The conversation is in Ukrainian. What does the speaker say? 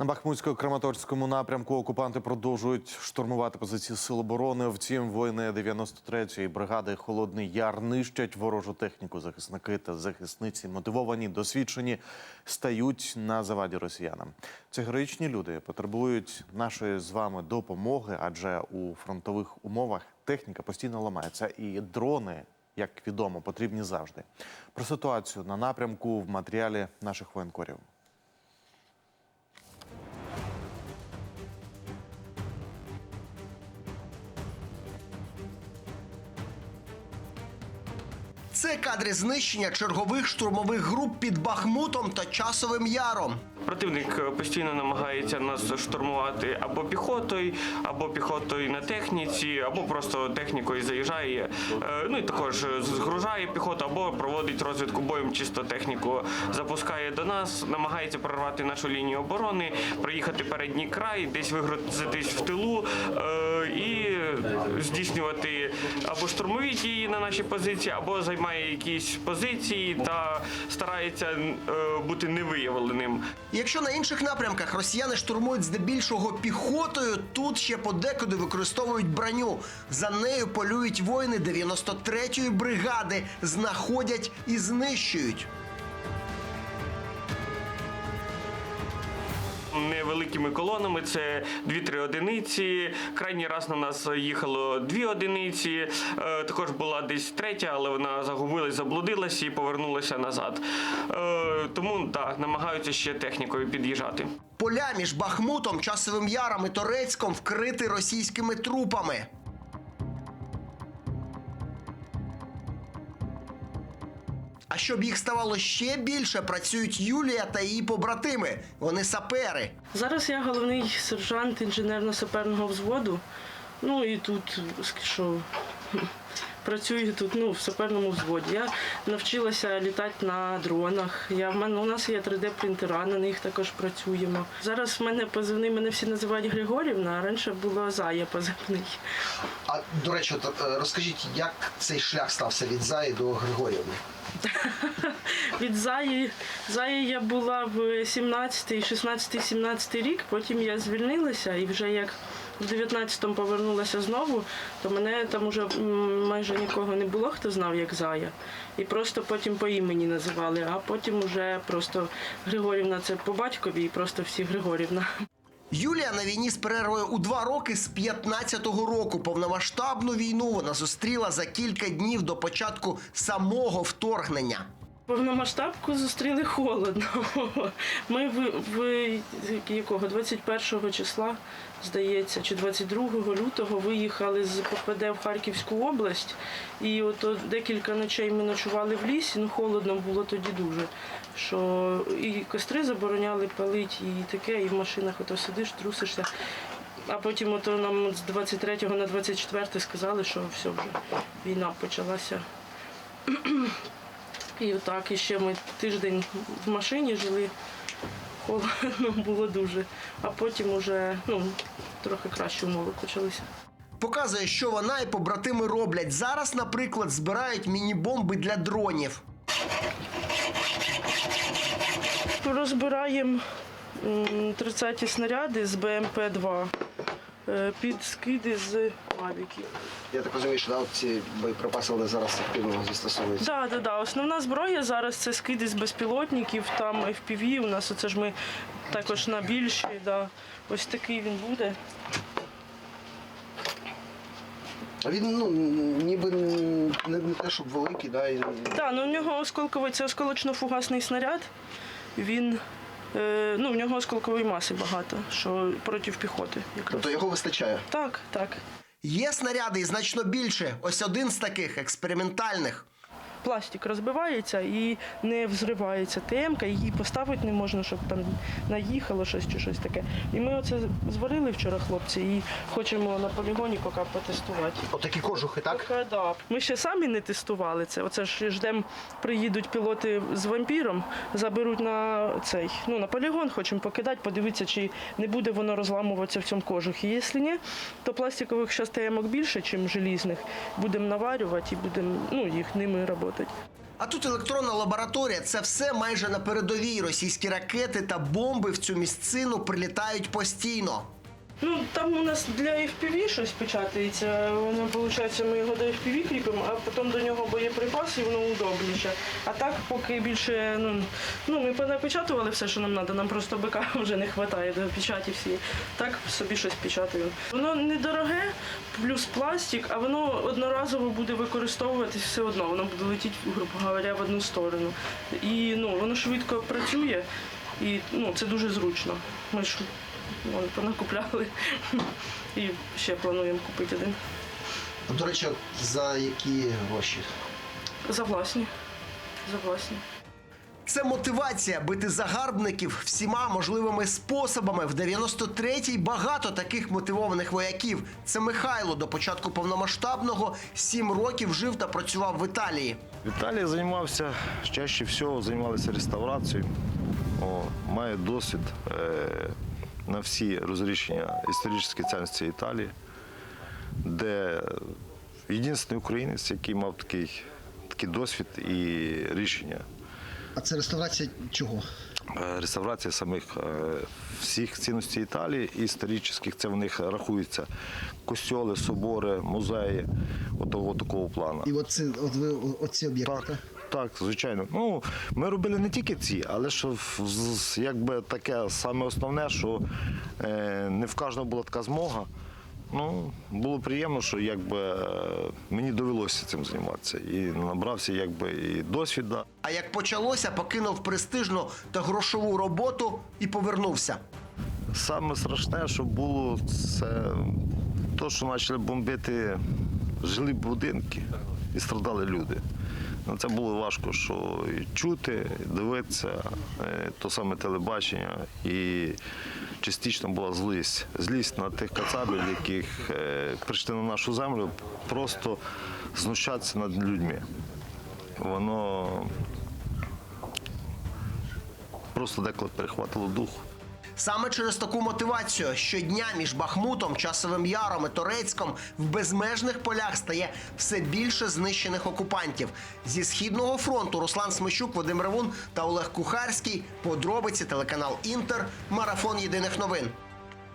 На Бахмутсько-Краматорському напрямку окупанти продовжують штурмувати позиції сил оборони. Втім, воїни 93-ї бригади Холодний Яр нищать ворожу техніку. Захисники та захисниці мотивовані, досвідчені, стають на заваді росіянам. Ці героїчні люди потребують нашої з вами допомоги, адже у фронтових умовах техніка постійно ламається, і дрони, як відомо, потрібні завжди. Про ситуацію на напрямку в матеріалі наших воєнкорів. Це кадри знищення чергових штурмових груп під Бахмутом та Часовим Яром. Противник е, постійно намагається нас штурмувати або піхотою, або піхотою на техніці, або просто технікою заїжджає. Е, Ну і також згружає піхоту, або проводить розвідку боєм, чисто техніку запускає до нас, намагається прорвати нашу лінію оборони, проїхати передній край, десь вигрузитись в тилу е, і здійснювати або штурмові дії на наші позиції, або займає якісь позиції та старається е, бути невиявленим. Якщо на інших напрямках росіяни штурмують здебільшого піхотою, тут ще подекуди використовують броню. За нею полюють воїни 93-ї бригади, знаходять і знищують. Невеликими колонами це 2-3 одиниці. Крайній раз на нас їхало дві одиниці. Е, Також була десь третя, але вона загубилась, заблудилась і повернулася назад. Е, Тому так, намагаються ще технікою під'їжджати. Поля між Бахмутом, Часовим Яром і Торецьком вкриті російськими трупами. А щоб їх ставало ще більше, працюють Юлія та її побратими. Вони сапери. Зараз я головний сержант інженерно-саперного взводу. Ну і тут що працюю тут ну, в саперному взводі. Я навчилася літати на дронах. Я, в мене, у нас є 3D-принтера, на них також працюємо. Зараз в мене позивний, мене всі називають Григорівна, а раніше було Зая позивний. А до речі, от, е, розкажіть, як цей шлях стався від Заї до Григорівни? Від Заї, Заї я була в 17, 16, 17 рік, потім я звільнилася і вже як в 19-му повернулася знову, то мене там уже майже нікого не було, хто знав, як Зая. І просто потім по імені називали, а потім уже просто Григорівна це по батькові і просто всі Григорівна. Юлія на війні з перервою у два роки з 15-го року. Повномасштабну війну вона зустріла за кілька днів до початку самого вторгнення. Повномасштабку зустріли холодно. Ми в, в якого 21 числа, здається, чи 22 лютого виїхали з ППД в Харківську область. І от декілька ночей ми ночували в лісі. Ну холодно було тоді дуже. Що і костри забороняли палити, і таке, і в машинах ото сидиш, трусишся. А потім ото нам з 23 на 24 сказали, що все вже війна почалася. І отак, і ще ми тиждень в машині жили, холодно було дуже. А потім уже ну, трохи кращі умови почалися. Показує, що вона і побратими роблять. Зараз, наприклад, збирають міні-бомби для дронів. Розбираємо м, 30-ті снаряди з БМП-2 е, під скиди з авіків. Я так розумію, що да, ці боєприпаси вони зараз активно застосовуються. Так, да, да. Основна зброя зараз це скиди з безпілотників, там FPV, у нас оце ж ми також на більші, да. ось такий він буде. А він ну ніби не, не те, щоб великий, да, і Так, ну у нього осколковий, це осколочно-фугасний снаряд. Він, е, ну, в нього осколкової маси багато, що проти піхоти якраз. тобто його вистачає. Так, так. Є снаряди і значно більше. Ось один з таких експериментальних. Пластик розбивається і не взривається темка, її поставити не можна, щоб там наїхало щось чи щось таке. І ми оце зварили вчора хлопці і хочемо на полігоні поки потестувати. Отакі кожухи, так? Поки, да. Ми ще самі не тестували це. Оце ж ждемо, приїдуть пілоти з вампіром, заберуть на цей, ну на полігон, хочемо покидати, подивитися, чи не буде воно розламуватися в цьому кожухі. Якщо ні, то пластикових ще стоямок більше, ніж желізних. Будемо наварювати і будемо ну, їх ними працювати. А тут електронна лабораторія. Це все майже на передовій. Російські ракети та бомби в цю місцину прилітають постійно. Ну, там у нас для FPV щось печатається. Воно, виходить, ми його до FPV кріпимо, а потім до нього боєприпаси, і воно удобніше. А так, поки більше, ну, ну ми понапечатували все, що нам треба, нам просто БК вже не вистачає до печаті всі. Так собі щось печатаю. Воно недороге, плюс пластик, а воно одноразово буде використовуватись все одно. Воно буде летіти, грубо говоря, в одну сторону. І ну, воно швидко працює, і ну, це дуже зручно. Ми ж Вон, понакупляли. І ще плануємо купити один. До речі, за які гроші? За власні. За власні. Це мотивація бити загарбників всіма можливими способами. В 93-й багато таких мотивованих вояків. Це Михайло до початку повномасштабного сім років жив та працював в Італії. В Італії займався чаще всього займалися реставрацією. О, має досвід е, на всі розрішення історичної цінності Італії, де єдиний українець, який мав такий, такий досвід і рішення. А це реставрація чого? Е, Реставрація самих е, всіх цінностей Італії історичних, це в них рахується костьоли, собори, музеї, отого такого плану. І от, це, от ви оці об'єкти, Так, так? звичайно. Ну, ми робили не тільки ці, але що якби таке саме основне, що е, не в кожного була така змога. Ну, було приємно, що якби е, мені довелося цим займатися. І набрався якби і досвіду. А як почалося, покинув престижну та грошову роботу і повернувся. Саме страшне, що було, це те, що почали бомбити жилі будинки і страдали люди. Ну, це було важко, що чути, дивитися, е, то саме телебачення. І частично була злість. Злість на тих кацабів, яких е, прийшли на нашу землю, просто знущатися над людьми. Воно просто деколи перехватило дух. Саме через таку мотивацію щодня між Бахмутом, Часовим Яром і Торецьком в безмежних полях стає все більше знищених окупантів. Зі східного фронту Руслан Смещук, Вадим Ревун та Олег Кухарський. Подробиці телеканал Інтер. Марафон єдиних новин.